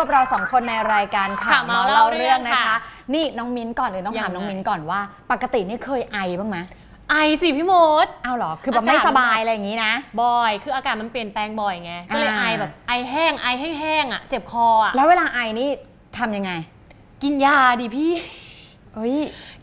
กับเราสองคนในรายการข่าวข่าวเมาเมาเล่าเล่าเรื่องเรื่องนะคะ ค่ะนี่น้องมิ้นก่อนอื่นต้องถามยังไง น้องมิ้นก่อนว่า ปกตินี่เคยไอบ้างไหมไอสิพี่มด เอาเหรอ คือแบบอากาศไม่สบายอะไรอย่างนี้นะ บ่อย คืออากาศมันเปลี่ยนแปลงบ่อยไง ก็เลยอ่า ไอแบบไอแห้งไอแห้งๆอะ เจ็บคออะ แล้วเวลาไอนี่ทำยังไง กินยาดิพี่เฮ้ย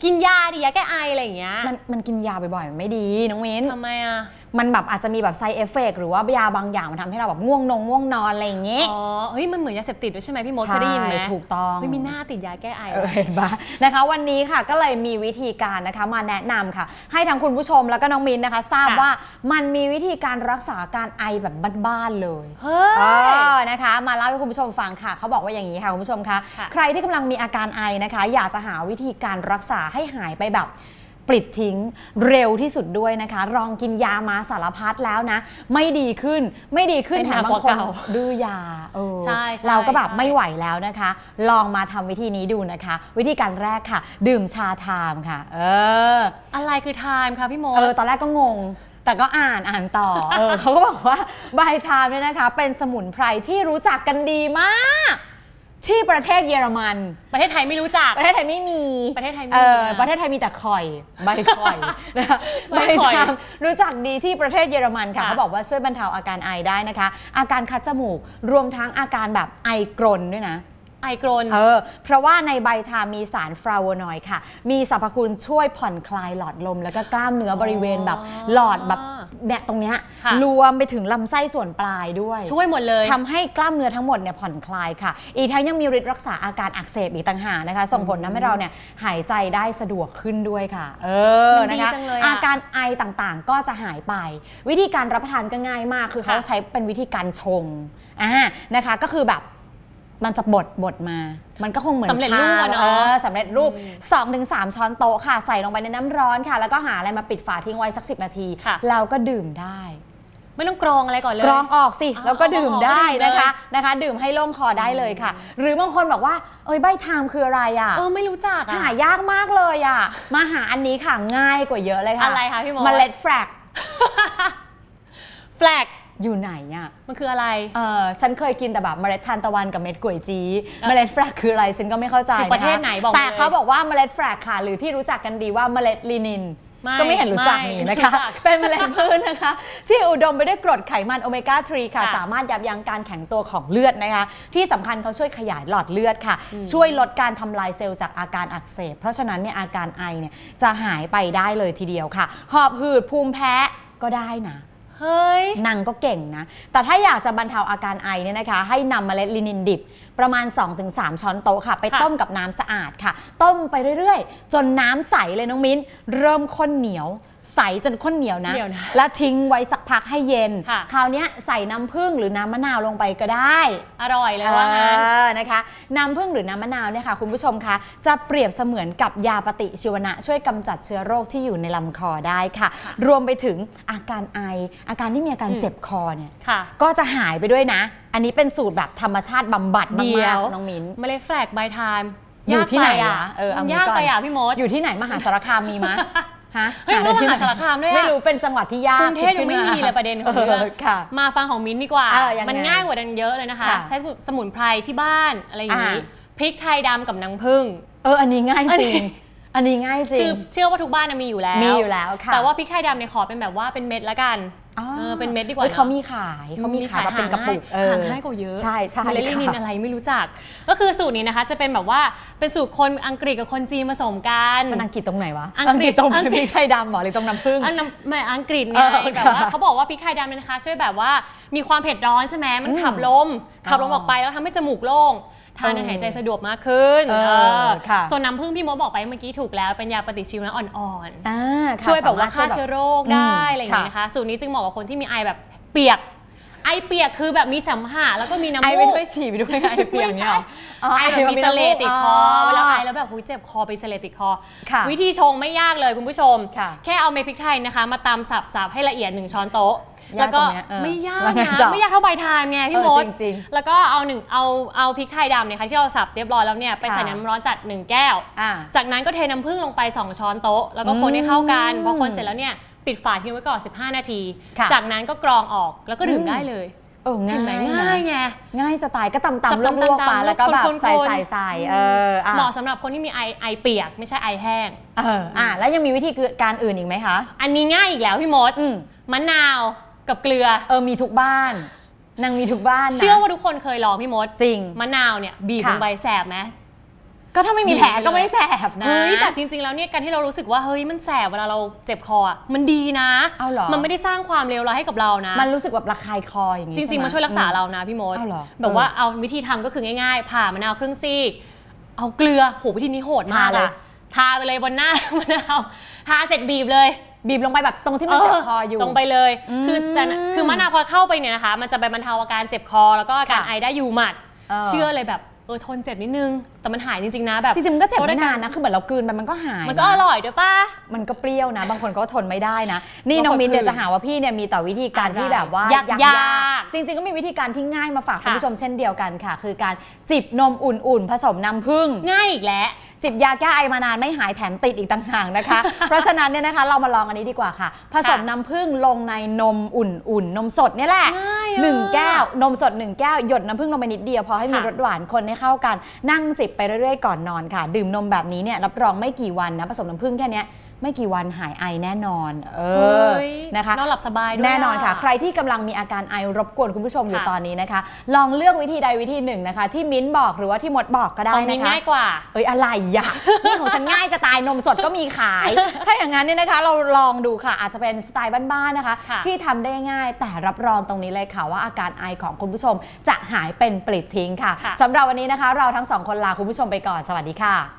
กินยาดิยาแก้ไออะไรอย่างเงี้ยมันมันกินยาบ่อยๆมันไม่ดีน้องมิ้น ทำไมอะมันแบบอาจจะมีแบบไซเอฟเฟกหรือว่ายาบางอย่างมันทำให้เราแบบง่วงนงง่วงนอนอะไรอย่างนี้อ๋อเฮ้ยมันเหมือนยาเสพติดด้วยใช่ไหมพี่มดเคยได้ยินไหมใช่ถูกต้องเฮ้ยมีหน้าติดยาแก้ไอเออเห็นปะนะคะวันนี้ค่ะก็เลยมีวิธีการนะคะมาแนะนำค่ะ ให้ทั้งคุณผู้ชมแล้วก็น้องมินนะคะ ทราบว่ามันมีวิธีการรักษาการไอแบบบ้านๆเลยเฮ้เอยอนะคะมาเล่าให้คุณผู้ชมฟังค่ะเขาบอกว่าอย่างนี้ค่ะคุณผู้ชมคะค่ะใครที่กำลังมีอาการไอนะคะ อยากจะหาวิธีการรักษาให้หายไปแบบ ปลิดทิ้งเร็วที่สุดด้วยนะคะ ลองกินยามาสารพัดแล้วนะ ไม่ดีขึ้นไม่ดีขึ้นเป็นแถมหนักบากงว่าคนเก่าดื้อยาเออใช่ใช่เราก็แบบใช่ไม่ไหวแล้วนะคะ ลองมาทำวิธีนี้ดูนะคะ วิธีการแรกค่ะ ดื่มชาไทม์ค่ะ เออ อะไรคือไทม์คะพี่มดเออตอนแรกก็งงแต่ก็อ่านอ่านต่อ เออเขาก็บอกว่าใบไทม์เนี่ยนะคะ เป็นสมุนไพรที่รู้จักกันดีมาก ที่ประเทศเยอรมัน ประเทศไทยไม่รู้จัก ประเทศไทยไม่มีประเทศไทยไม่มีเออนะประเทศไทยมีแต่ข่อยใบข่อยนะคะใบใบข่อยไทม์รู้จักดีที่ประเทศเยอรมันค่ะค่ะ เขาบอกว่าช่วยบรรเทาอาการไอได้นะคะ อาการคัดจมูกรวมทั้งอาการแบบไอกรนด้วยนะ ไอกรนเออ เพราะว่าในใบชามีสารฟลาโวนอยด์ค่ะ มีสรรพคุณช่วยผ่อนคลายหลอดลม แล้วก็กล้ามเนื้อบริเวณแบบหลอดแบบเนี่ยตรงเนี้ยค่ะ รวมไปถึงลำไส้ส่วนปลายด้วย ช่วยหมดเลย ทำให้กล้ามเนื้อทั้งหมดเนี่ยผ่อนคลายค่ะ อีกทั้งยังมีฤทธิ์รักษาอาการอักเสบอีกต่างหากนะคะ ส่งผลทำให้เราเนี่ยหายใจได้สะดวกขึ้นด้วยค่ะ เออ มันดีนะคะ จังเลยอะอาการไอต่างๆก็จะหายไป วิธีการรับประทานก็ง่ายมาก คือเขาค่ะ ใช้เป็นวิธีการชง อ่า นะคะ ก็คือแบบ มันจะบดบดมา มันก็คงเหมือนสำเร็จรูปอะเนอะชเออสำเร็จรูปอืม2-3ช้อนโต๊ะค่ะ ใส่ลงไปในน้ำร้อนค่ะ แล้วก็หาอะไรมาปิดฝาทิ้งไว้สัก 10 นาที ค่ะแล้วก็ดื่มได้ ไม่ต้องกรองอะไรก่อนเลย กรองออกสิอ๋อแล้วก็ดื่มได้ก็ดื่มเลย นะคะนะคะ ดื่มให้โล่งคอได้เลยค่ะ หรือบางคนบอกว่าเอ้ยใบไทม์คืออะไรอะ เออไม่รู้จักอะ หายากมากเลยอะ มาหาอันนี้ค่ะง่ายกว่าเยอะเลยค่ะอะไรคะพี่มด เมล็ดแฟลก แฟลก อยู่ไหนอะมันคืออะไร เออฉันเคยกินแต่แบบเมล็ดทานตะวันกับเม็ดก๋วยจีอะเมล็ดแฟลกคืออะไรฉันก็ไม่เข้าใจอยู่ประเทศคไหนบอกแต่มาเลยเขาบอกว่าเมล็ดแฟลกค่ะ หรือที่รู้จักกันดีว่าเมล็ดลินินไม่ก็ไม่เห็นรู้จักไม่นี่นะรู้คะจักเป็นเมล็ดพืชนะคะ ที่อุดมไปด้วยกรดไขมันโอเมก้า3ค่ะค่ะ สามารถยับยั้งการแข็งตัวของเลือดนะคะ ที่สำคัญเขาช่วยขยายหลอดเลือดค่ะอืมช่วยลดการทำลายเซลล์จากอาการอักเสบ เพราะฉะนั้นเนี่ยอาการไอเนี่ยจะหายไปได้เลยทีเดียวค่ะ หอบหืดภูมิแพ้ก็ได้นะ เฮ้ยนางก็เก่งนะ แต่ถ้าอยากจะบรรเทาอาการไอเนี่ยนะคะ ให้นำเมล็ดลินินดิบ ประมาณ 2-3 ช้อนโต๊ะค่ะ ไปะต้มกับน้ำสะอาดค่ะ ต้มไปเรื่อยๆ จนน้ำใสเลยน้องมิ้น เริ่มข้นเหนียว ใสจนข้นเหนียวนะ เหนียวนะแล้วทิ้งไว้สักพักให้เย็น ค่ะ คราวเนี้ยใส่น้ำผึ้งหรือน้ำมะนาวลงไปก็ได้ อร่อยเลยว่างั้น เออนะคะ น้ำผึ้งหรือน้ำมะนาวเนี่ยค่ะคุณผู้ชมคะจะเปรียบเสมือนกับยาปฏิชีวนะ ช่วยกำจัดเชื้อโรคที่อยู่ในลำคอได้ค่ะ รวมไปถึงอาการไอ อาการที่มีอาการอืม เจ็บคอเนี่ยค่ะ ก็จะหายไปด้วยนะ อันนี้เป็นสูตรแบบธรรมชาติบำบัดเดี๋มากยว ๆน้องมิ้น เมล็ดแฟลกใบไทม์อยู่ที่ไหนยากปวะเออเอางี้ยากก่อน ไปอะพี่มด อยู่ที่ไหนมหาสารคามมีมะ ฮะเฮ้ยได้ที่ไหน มหาสารคามด้วยอะ ไม่รู้เป็นจังหวัดที่ยากกรุงเทพยังไม่มีเลยประเด็นของเรื่องค่ะ มาฟังของมิ้นท์ดีกว่า เออยังไงมันง่ายกว่านั้นเยอะเลยนะคะ ค่ะใช้สมุนไพรที่บ้านอะไรอย่างนี้อ่าพริกไทยดำกับน้ำผึ้ง เอออันนี้ง่ายอันจนี้ ริง อันนี้ง่ายจริคืง อเชื่อว่าทุกบ้านน่ะมีอยู่แล้ว มีอยู่แล้วค่ะ แต่ว่าพริกไทยดำเนี่ยขอเป็นแบบว่าเป็นเม็ดละกันอ๋อ เออเป็นเม็ดดีกว่าอ้ยเขาเนอะมีขายเขามีขายแบบเป็นกระปุกหาง่ายหาง่ายกว่าเยอะใช่ใช่เมล็ดลินินค่ะอะไรไม่รู้จัก ก็คือสูตรนี้นะคะจะเป็นแบบว่าเป็นสูตรคนอังกฤษกับคนจีนผสมกันมันอังกฤษตรงไหนวะอังกฤษตรงอังกฤษพริกไทยดำเหรอหรือตรงน้ำผึ้งอันนั้นไม่อังกฤษไงเออแบบว่าค่ะเขาบอกว่าพริกไทยดำเนี่ยนะคะ ช่วยแบบว่ามีความเผ็ดร้อนใช่ไหมมันอืมขับลมขับลมอ๋อออกไปแล้วทำให้จมูกโล่ง ทานเออหายใจสะดวกมากขึ้นเออเออค่ะส่วนน้ำผึ้งพี่มดบอกไปเมื่อกี้ถูกแล้วเป็นยาปฏิชีวนะอ่อนอ่าๆค่ะช่วยแบบว่าสมรถฆ่าช่ยเชื้อแบบโรคได้อืมอะไรอย่างเงี้ยค่ะนะคะสูตรนี้จึงเหมาะกับคนที่มีไอแบบเปียกไอเปียกคือแบบมีสัมผัสแล้วก็มีน้ำไอมูไปกด้วยฉี่ไปด้วยไอเปียกเนี่ยเหรอไอแบบมีเสลดติดคอเวลาไอแล้แล้ววแบบหุยเจ็บคอไปเสลดติดคอค่ะวิธีชงไม่ยากเลยคุณผู้ชมค่ะแค่เอาเม็ดพริกไทยนะคะ มาตำสับๆให้ละเอียดหนึ่งช้อนโต๊ะยาก แล้วก็ตรงเนี้ยเออไม่ยากแล้วไงนะต่อไม่ยากเท่าใบทานไงพี่เออมดจริงแล้วก็เอาหนึ่งเอาเอาพริกไทยดำเนี่ยค่ะที่เราสับเรียบร้อยแล้วเนี่ยไปใส่ค่ะน้ำร้อนจัดหนึ่งแก้วอ่าจากนั้นก็เทน้ำผึ้งลงไป 2 ช้อนโต๊ะ แล้วก็คนให้เข้ากันอืมพอคนเสร็จแล้วเนี่ยปิดฝาทิ้งไว้ก่อน 15 นาทีค่ะจากนั้นก็กรองออกแล้วก็ดื่มอืมได้เลยเออเห็ง่านไหมยนะง่ายไงง่ายสไตล์ก็ตำจับตำลวกตำๆๆไปแล้วก็แบบคนๆใส่คนใส่ใส่เอออะเหมาะสำหรับคนที่มีไอไอเปียกไม่ใช่ไอแห้งเอออะแล้วยังมีวิธีการอื่นอีกไหมคะ อันนี้ง่ายอีกแล้วพี่มดอืมมะนาว กับเกลือ เออมีทุกบ้าน นางมีทุกบ้านนะ เชื่อว่าทุกคนเคยลองพี่มดจริง มะนาวเนี่ยบีบค่ะลงไปแสบไหม ก็ถ้าไม่มีแผลก็ไม่แสบนะ เฮ้ยแต่จริงๆแล้วเนี่ยการที่เรารู้สึกว่าเฮ้ยมันแสบเวลาเราเจ็บคออะมันดีนะเอาเหรอ มันไม่ได้สร้างความเลวร้ายให้กับเรานะ มันรู้สึกแบบระคายคออย่างนี้จริงใไหๆมันช่วยรักษาเรานะพี่มดเอาเหรอแบบว่าเอาวิธีทำก็คือง่ายๆ ผ่ามะนาวครึ่งซีก เอาเกลือโหวิธีนี้โหดมากทาเลย อะทาไปเลยบนหน้ามะนาวทาเสร็จบีบเลย บีบลงไปแบบตรงที่มันเจ็บคออยู่ตรงไปเลยอืมคือจะคือมะนาวพอเข้าไปเนี่ยนะคะ มันจะไปบรรเทาอาการเจ็บคอ แล้วก็อาการค่ะไอได้อยู่หมัดเออเชื่อเลยแบบเออทนเจ็บนิดนึง แต่มันหายจริงๆนะแบบจริงๆมันก็เจ็บไม่โทษนานนะคือเหมือนเรากลืนไปมันก็หาย มันก็อร่อยด้วยป่ะมันก็เปรี้ยวนะ บางคนก็ทนไม่ได้นะ นี่บางคนน้องมินเนี่ยคือจะหาว่าพี่เนี่ยมีแต่วิธีการอะไรที่แบบว่ายากยยากจริง ๆ ก็มีวิธีการที่ง่ายมาฝากค่ะคุณผู้ชมเช่นเดียวกันค่ะ คือการจิบนมอุ่นๆ ผสมน้ำผึ้งง่ายอีกแล้ว จิบยาแก้ไอมานานไม่หายแถมติดอีกต่างหากนะคะ เพราะฉะนั้นเนี่ยนะคะเรามาลองอันนี้ดีกว่าค่ะ ผสมน้ำผึ้งลงในนมอุ่นๆ นมสดเนี่ยแหละง่ายอะหนึ่งแก้วนมสดหนึ่งแก้วหยดน้ำผึ้งลงไปนิดเดียวพอให้มีค่ะ รสหวานคนให้เข้ากัน นั่งจิบไปเรื่อยๆก่อนนอนค่ะ ดื่มนมแบบนี้เนี่ยรับรองไม่กี่วันนะผสมน้ำผึ้งแค่เนี้ย ไม่กี่วันหายไอแน่นอน เออ เฮ้ยนะคะ นอนหลับสบายด้วยแน่นอนค่ะอะใครที่กำลังมีอาการไอรบกวนคุณผู้ชมอยู่ค่ะ ตอนนี้นะคะ ลองเลือกวิธีใดวิธีหนึ่งนะคะ ที่มิ้นบอกหรือว่าที่มดบอกก็ได้ของมินะนคะ ง่ายกว่า เอ้ยอะไรอย่ะนี่ของฉันง่ายจะตายนมสดก็มีขาย ถ้าอย่างนั้นเนี่ยนะคะ เราลองดูค่ะ อาจจะเป็นสไตล์บ้านๆนะคะ ค่ะ ที่ทำได้ง่ายแต่รับรองตรงนี้เลยค่ะว่าอาการไอของคุณผู้ชมจะหายเป็นปลิดทิ้งค่ะค่ะ สำหรับวันนี้นะคะ เราทั้งสองคนลาคุณผู้ชมไปก่อนสวัสดีค่ะ